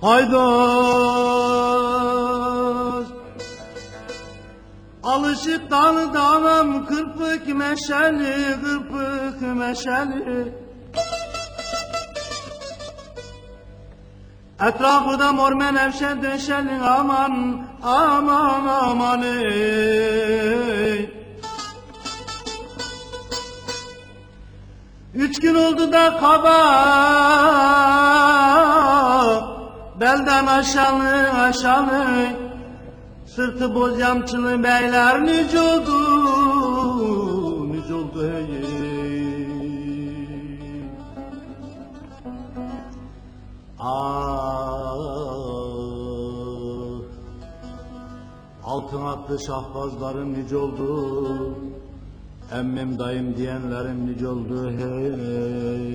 Haydos Alışık dalı dalım kırpık meşeli kırpık meşeli. Etrafı da mor menevşe döşeli aman aman aman ey. Üç gün oldu da kaba Belden aşağı aşağı. Sırtı boz yamçılı beyler nice oldu Nice oldu hey. Ah Altın atlı şahbazların nice oldu Emmim dayım diyenlerin nice oldu hey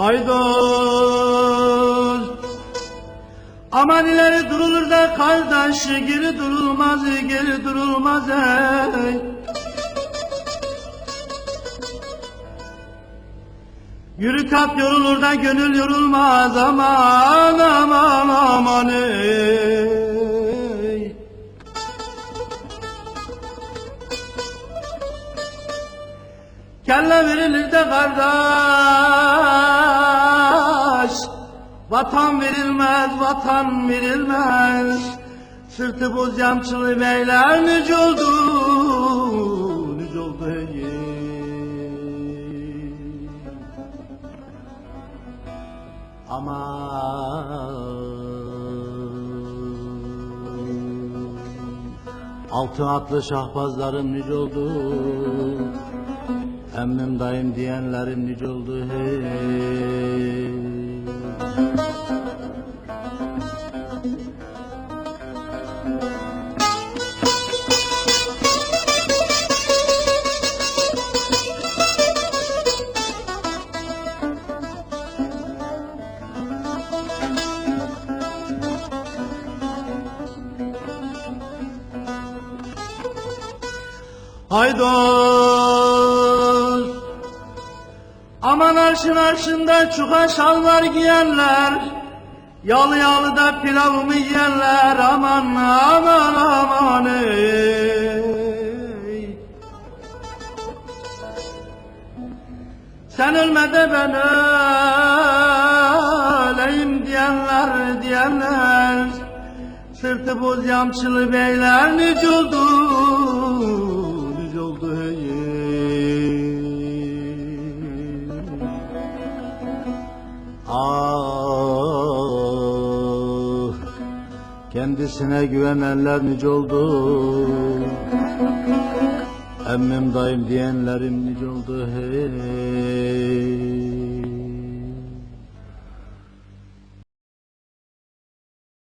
Haydos Aman ileri durulur da kardeş geri durulmaz geri durulmaz ey. Yürü kat yorulur da gönül yorulmaz aman aman aman ey. Kelle verilir de kardeş Vatan verilmez, vatan verilmez. Sırtı boz yamçılı beyler nice oldu Nice oldu hey Aman. Altın atlı şahbazların nice oldu. Emmim dayım diyenlerin nice oldu hey Haydos Aman arşın arşında çuka şalvar giyenler Yalı yalı da pilavımı yiyenler Aman aman aman ey. Sen ölmede ben öleyim diyenler diyenler Sırtı boz yamçılı beyler nice Kendisine güvenenler nice oldu. Emmim dayım diyenlerim nice oldu. Hey